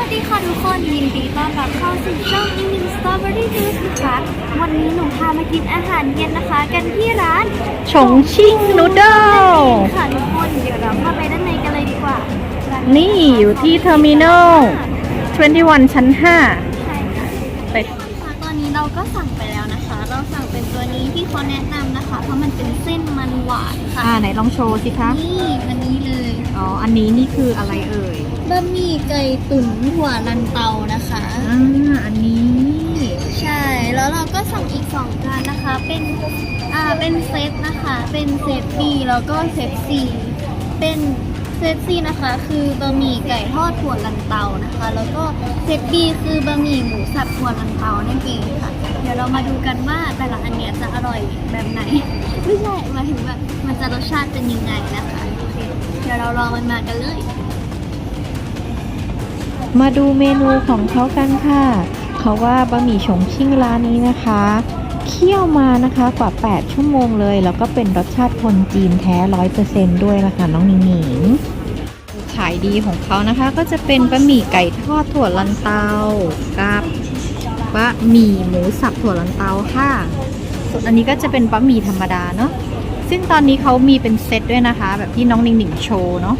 วัสดีค่ะทุกคนยินดีต้อนรับเข้าสู่ช่องอิมินสตรอเบอรี่จูสนะคะวันนี้หนูพามากินอาหารเย็นนะคะ กันที่ร้านชงชิ่งนูเดิลค่ะทุกคนเดี๋ยวเราเข้าไปด้านในกันเลยดีกว่าร้านี่อยู่ที่เทอร์มินอล21 ชั้น ใช่ค่ะ5ไปค่ะตอนนี้เราก็สั่งไปแล้วนะคะ เราสั่งเป็นตัวนี้ที่เขาแนะนำนะคะ เพราะมันเป็นเส้นมันหวานค่ะอ่าไหนลองโชว์สิคะ นี่อันนี้เลย อ๋อ อันนี้นี่คืออะไรเอ่ย บะหมี่ไก่ตุ๋นหัวลันเตานะคะ อ่าอันนี้ใช่ แล้วเราก็สั่งอีกสองจานนะคะ เป็น อ่า เป็นเซตนะคะ เป็นเซต B แล้วก็เซต C เป็นเซต C นะคะ คือบะหมี่ไก่ทอดถั่วลันเตานะคะ แล้วก็เซต B คือบะหมี่หมูสับถั่วลันเตานั่นเองค่ะ เดี๋ยวเรามาดูกันว่าแต่ละอันเนี้ยจะอร่อยแบบไหน ไม่ใช่หมายถึงว่ามันจะรสชาติเป็นยังไงนะคะโอเคเดี๋ยวเรารองมันมากันเลย มาดูเมนูของเขากันค่ะ เขาว่าบะหมี่ชงชิ่งร้านนี้นะคะ เคี่ยวมานะคะกว่า 8 ชั่วโมงเลย แล้วก็เป็นรสชาติคนจีนแท้ร้อยเปอร์เซนด้วยนะค่ะน้องหนิงหนิงขายดีของเขานะคะ ก็จะเป็นบะหมี่ไก่ทอดถั่วลันเตากับบะหมี่หมูสับถั่วลันเตาค่ะ ส่วนอันนี้ก็จะเป็นบะหมี่ธรรมดาเนาะซึ่งตอนนี้เขามีเป็นเซตด้วยนะคะ แบบที่น้องหนิงหนิงโชว์เนาะ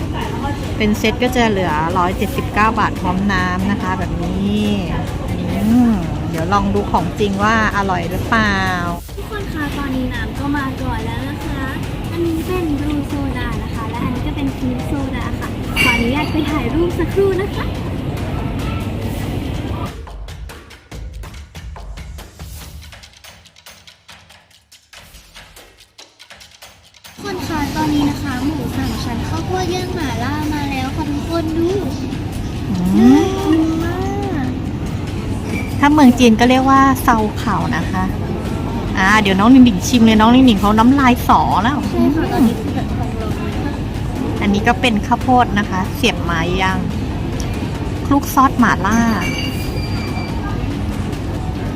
เป็นเซตก็จะเหลือ 179 บาทพร้อมน้ำนะคะ แบบนี้เดี๋ยวลองดูของจริงว่าอร่อยหรือเปล่า ทุกคนคะตอนนี้น้ำก็มาก่อนแล้วนะคะ อันนี้เป็นบลูโซดานะคะ และอันนี้ก็เป็นพีโซดาค่ะขออนุญาตไปถ่ายรูปสักครู่นะคะ มูสามชั้นข้าวโพดย่างหม่าล่ามาแล้วค่ะทุกคนดูอืน่ามกินมากถ้าเมืองจีนก็เรียกว่าเซาเข่านะคะอ่าเดี๋ยวน้องหนิงหนิงชิมเลยน้องหนิงหนิงเขาน้ำลายสอแล้ว ใช่ค่ะตอนนี้คือแบบของเราเลยค่ะอันนี้ก็เป็นข้าวโพดนะคะ เสียบไม้ย่างคลุกซอสหม่าล่า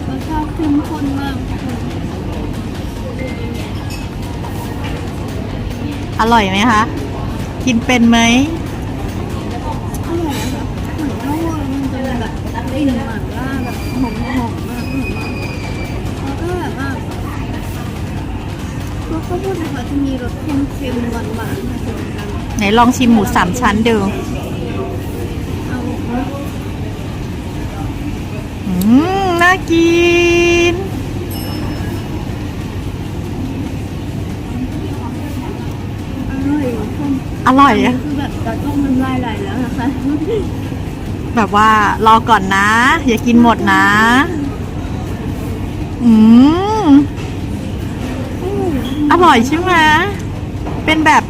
รสชาติเข้มข้นมากค่ะอร่อยไหมคะ กินเป็นไหมอร่อยนะคะเหมือนข้าวมันจะมีแบบกลิ่นหม่าล่าแบบหอมหอมๆมากหอมมากแล้วก็แบบว่าตัวข้าวโพดนะคะจะมีรสเค็มๆหวานๆผสมกันไหนลองชิมหมูสามชั้นดูเอาอืมน่ากิน อร่อยอะคือแบบตะต้องมันลายไหลแล้วนะคะแบบว่ารอก่อนนะ อย่ากินหมดนะ อืมอร่อยใช่ไหมเป็นแบบ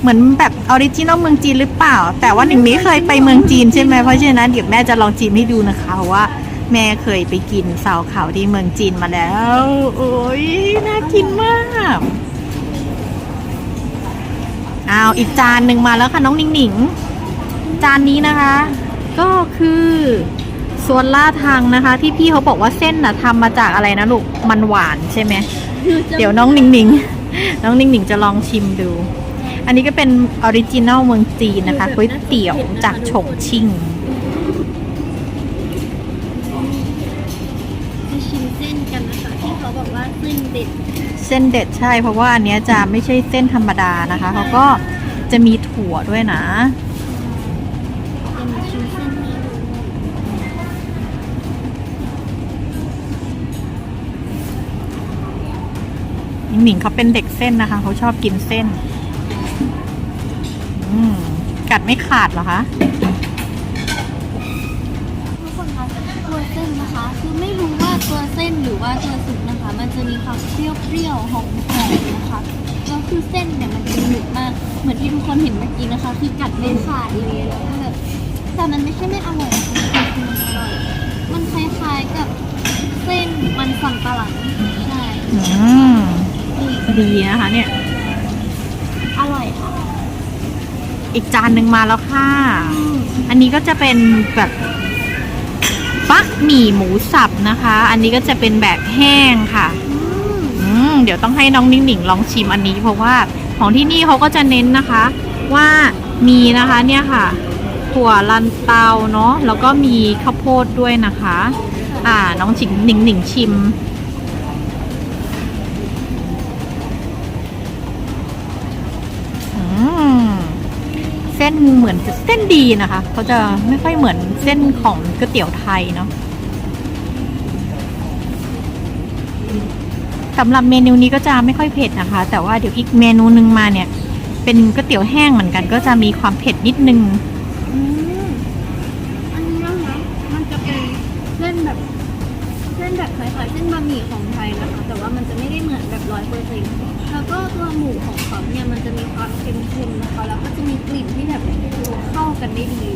เหมือนแบบออริจินอลเมืองจีนหรือเปล่า แต่ว่าหนิงไม่เคยไปเมืองจีนใช่ไหมเพราะฉะนั้นเดี๋ยวแม่จะลองชิมให้ดูนะคะเพราะว่า แม่เคยไปกินเสาเขาที่เมืองจีนมาแล้ว โอ้ยน่ากินมาก อ้าวอีกจานหนึ่งมาแล้วค่ะน้องหนิงหนิงจานนี้นะคะ ก็คือส่วนล่าทางนะคะ ที่พี่เขาบอกว่าเส้นน่ะทำมาจากอะไรนะลูกมันหวานใช่ไหมเดี๋ยวน้องหนิงหนิงน้องหนิงหนิงจะลองชิมดู อันนี้ก็เป็นออริจินัลเมืองจีนนะคะก๋วยเตี๋ยวจากฉงชิ่ง เส้นเด็ดใช่ เพราะว่าอันเนี้ยจะไม่ใช่เส้นธรรมดานะคะเขาก็จะมีถั่วด้วยนะจะมีชิมเส้นนี้ดูหนิงหนิงเขาเป็นเด็กเส้นนะคะ เขาชอบกินเส้น อืม กัดไม่ขาดเหรอคะ มันจะมีความเปรี้ยวๆหอมๆนะคะแล้วคือเส้นเนี่ยมันจะหนึบมาก เหมือนที่ทุกคนเห็นเมื่อกี้นะคะ คือกัดไม่ขาดเลยแล้วก็แบบแต่มันไม่ใช่ไม่อร่อยนะคะคือมันอร่อยมันคล้ายๆกับเส้นมันสัมปะหลังใช่อืมนี่ดีนะคะเนี่ย อร่อยค่ะอีกจานหนึ่งมาแล้วค่ะ อันนี้ก็จะเป็นแบบ บะหมี่หมูสับนะคะ อันนี้ก็จะเป็นแบบแห้งค่ะอืมเดี๋ยวต้องให้น้องนิ่งหนิงลองชิมอันนี้ เพราะว่าของที่นี่เขาก็จะเน้นนะคะ ว่ามีนะคะเนี่ยค่ะถั่วลันเตาเนาะแล้วก็มีข้าวโพดด้วยนะคะ อ่าน้องฉิงหนิงหนิงชิม ส้นเหมือนเส้นดีนะคะเขาจะไม่ค่อยเหมือนเส้นของก๋วยเตี๋ยวไทยเนาะสำหรับเมนูนี้ก็จะไม่ค่อยเผ็ดนะคะ แต่ว่าเดี๋ยวอีกเมนูหนึ่งมาเนี่ย เป็นก๋วยเตี๋ยวแห้งเหมือนกัน ก็จะมีความเผ็ดนิดนึงอืมอันนี้นะคะมันจะเป็นเส้นแบบเส้นแบบคล้ายๆเส้นบะหมี่ของไทยนะคะ แต่ว่ามันจะไม่ได้เหมือนแบบร้อยเปอร์เซ็นต์ ก็ตัวหมูของเขาเนี่ยมันจะมีความเค็มๆนะคะแล้วก็จะมีกลิ่นที่แบบเข้ากันได้ดี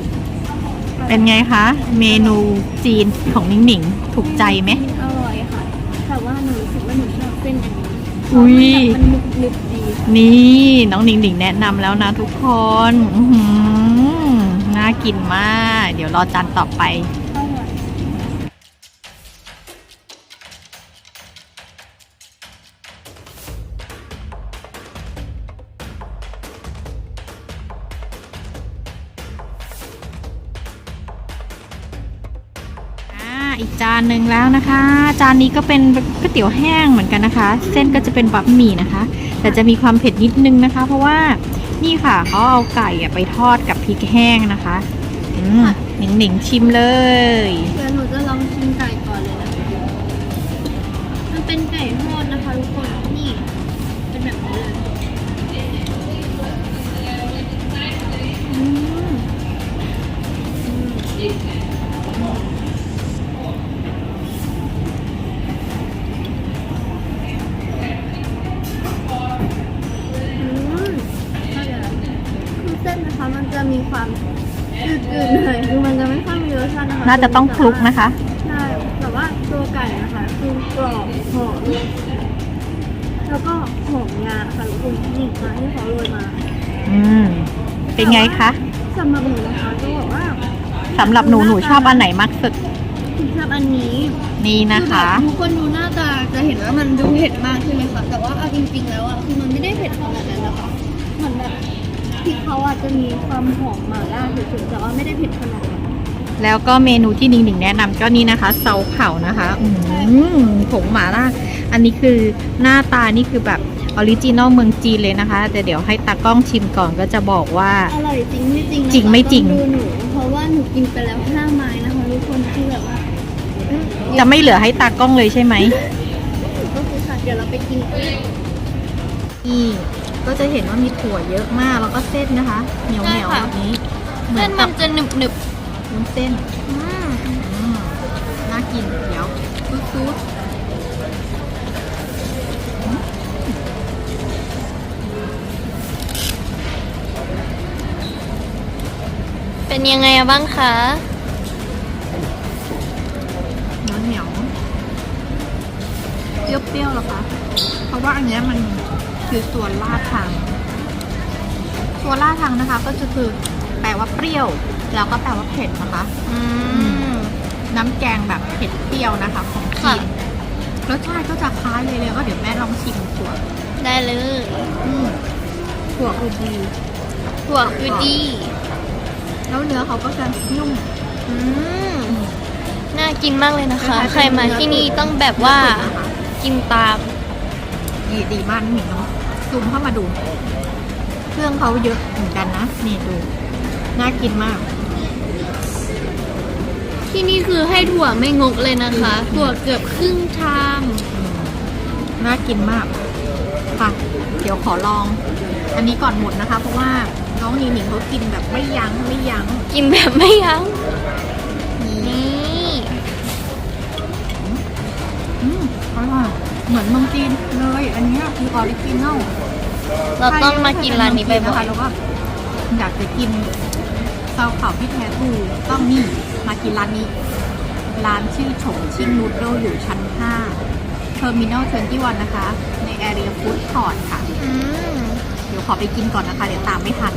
เป็นไงคะ เมนูจีนของนิ่งหนิงถูกใจไหม อร่อยค่ะ แต่ว่าหนูรู้สึกว่าหนูชอบเส้นอันนี้อุ๊ย เพราะมันแบบมันหนึบๆดีนี่น้องหนิงหนิงแนะนำแล้วนะทุกคนอื้อหือน่ากินมาก เดี๋ยวรอจานต่อไป อ่าอีกจานหนึ่งแล้วนะคะ จานนี้ก็เป็นก๋วยเตี๋ยวแห้งเหมือนกันนะคะ เส้นก็จะเป็นบะหมี่นะคะ แต่จะมีความเผ็ดนิดนึงนะคะ เพราะว่านี่ค่ะเขาเอาไก่ไปทอดกับพริกแห้งนะคะหนิงหนิงชิมเลยเดี๋ยวหนูจะลองชิมไก่ก่อนเลยนะคะมันเป็นไก่ทอดนะคะทุกคนนี่เป็นแบบนี้เลยอืมอืม ความจืดๆหน่อยคือมันจะไม่ค่อยมีรสชาตินะคะน่าจะต้องคลุกนะคะ ใช่แต่ว่าตัวไก่นะคะคือกรอบหอมแล้วก็หอมงาค่ะทุกคนนี่มาที่เขาโรยมา อืม เป็นไงคะสำหรับหนูนะคะก็บอกว่าสำหรับหนูหนูชอบอันไหนมากสุดชอบอันนี้นี่นะคะอแบบทุกคนดูหน้าตาจะเห็นว่ามันดูเผ็ดมากใช่ไหมคะแต่ว่าเอาจริงๆแล้วอะคือมันไม่ได้เผ็ดขนาดนั้นนะคะเหมือนแบบ พริกเขาอาจจะมีความหอมหม่าล่าเฉยๆแต่ว่าไม่ได้เผ็ดขนาดนั้นแล้วก็เมนูที่หนิงหนิงแนะนำก็นี่นะคะเซาเข่านะคะอืมผงหม่าล่า อันนี้คือหน้าตานี่คือแบบออริจินอลเมืองจีนเลยนะคะ แต่เดี๋ยวให้ตากล้องชิมก่อนก็จะบอกว่า อร่อยจริงไม่จริงนะคะจริงไม่จริง ต้องดูหนูเพราะว่าหนูกินไปแล้วห้าไม้นะคะทุกคนคือแบบว่าอืมจะไม่เหลือให้ตากล้องเลยใช่ไหม ก็คือค่ะเดี๋ยวเราไปกินกัน นี่ ก็จะเห็นว่ามีถั่วเยอะมากแล้วก็เส้นนะคะ เหนียวเหนียวๆแบบนี้เหมืเส้อนนมักับนจะหนึบหนึบวุ้นเส้นๆอืมอืมน่ากินเดี๋ยวซุดซุดเป็นยังไงบ้างคะเหนียวเหนียวเปรี้ยวเปรี้ยวๆเหรอคะเพราะว่าอันเนี้ยมัน คือตัวลาดทาง ตัวลาดทางนะคะ ก็จะคือแปลว่าเปรี้ยว แล้วก็แปลว่าเผ็ดนะคะ อืม น้ำแกงแบบเผ็ดเปรี้ยวนะคะ ของจีค่ะ นรสชาติก็จะคล้ายเลยเลยก็เดี๋ยวแม่ลองชิมถั่วได้เลยอืมถั่วคือดีถั่วคือดีแล้วเนื้อเขาก็จะนุ่ม อืมน่ากินมากเลยนะคะคล้ายๆใครมาที่นี่ต้องแบบว่าเนื้อตุ๋นนะคะกินตาม ดีดีมากนี่หนิงเนาะ ซูมเข้ามาดู เครื่องเขาเยอะเหมือนกันนะ นี่ดู น่ากินมาก ที่นี่คือให้ถั่วไม่งกเลยนะคะ ถั่วเกือบครึ่งชาม น่ากินมากค่ะเดี๋ยวขอลอง อันนี้ก่อนหมดนะคะ เพราะว่าน้องหนิงหนิงเขากินแบบไม่ยั้งไม่ยั้ง กินแบบไม่ยั้ง นี่นี่อืมอร่อยเหมือนเมืองจีนเลย อันเนี้ยคือออริจินอลเราต้องมากินร้านนี้บ่นะอคะยแล้วก็อยากจะกินเซาเข่าที่แท้ทรูต้องนี่มากินร้านนี้ ร้านชื่อฉงชิ่งนูดเดิลอยู่ชั้น5 Terminal 21 นะคะ ในแอเรียฟู้ดคอร์ทค่ะๆอืม เดี๋ยวขอไปกินก่อนนะคะ เดี๋ยวตามไม่ทัน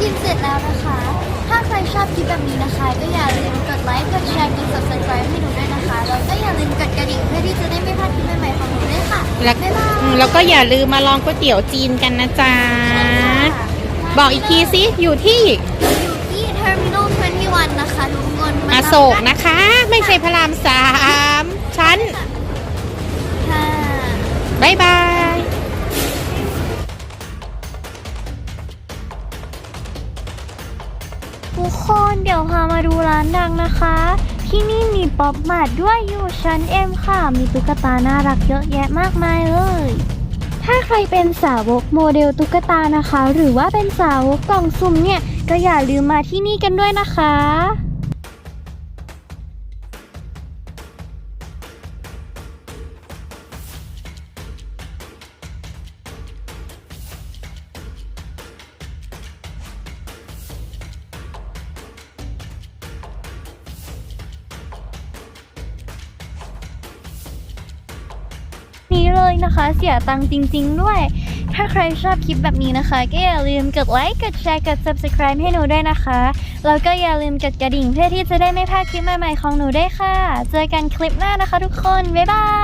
เราก็กินเสร็จแล้วนะคะ ถ้าใครชอบคลิปแบบนี้นะคะ ก็อย่าลืมกดไลค์ กดแชร์ กด subscribe ให้หนูด้วยนะคะ แล้วก็อย่าลืมกดกระดิ่งเพื่อที่จะได้ไม่พลาดคลิปใหม่ๆของหนูด้วยค่ะแล้วบ๊ายบายอืมแล้วก็อย่าลืมมาลองก๋วยเตี๋ยวจีนกันนะจ๊ะ บอกอีกทีสิอยู่ที่อยู่ที่ Terminal 21 นะคะทุกคนอโศกนะคะ ไม่ใช่พระรามสาม นะคะ ที่นี่มีป๊อปมาร์ทด้วยอยู่ชั้นเอ็มค่ะ มีตุ๊กตาน่ารักเยอะแยะมากมายเลย ถ้าใครเป็นสาวกโมเดลตุ๊กตานะคะ หรือว่าเป็นสาวกกล่องซุ่มเนี่ย ก็อย่าลืมมาที่นี่กันด้วยนะคะ เลยนะคะ เสียตังค์จริง ๆ ด้วย ถ้าใครชอบคลิปแบบนี้นะคะ ก็อย่าลืมกดไลค์ กดแชร์ กด subscribe ให้หนูด้วยนะคะ แล้วก็อย่าลืมกดกระดิ่งเพื่อที่จะได้ไม่พลาดคลิปใหม่ๆของหนูด้วยค่ะ เจอกันคลิปหน้านะคะ ทุกคน บ๊ายบาย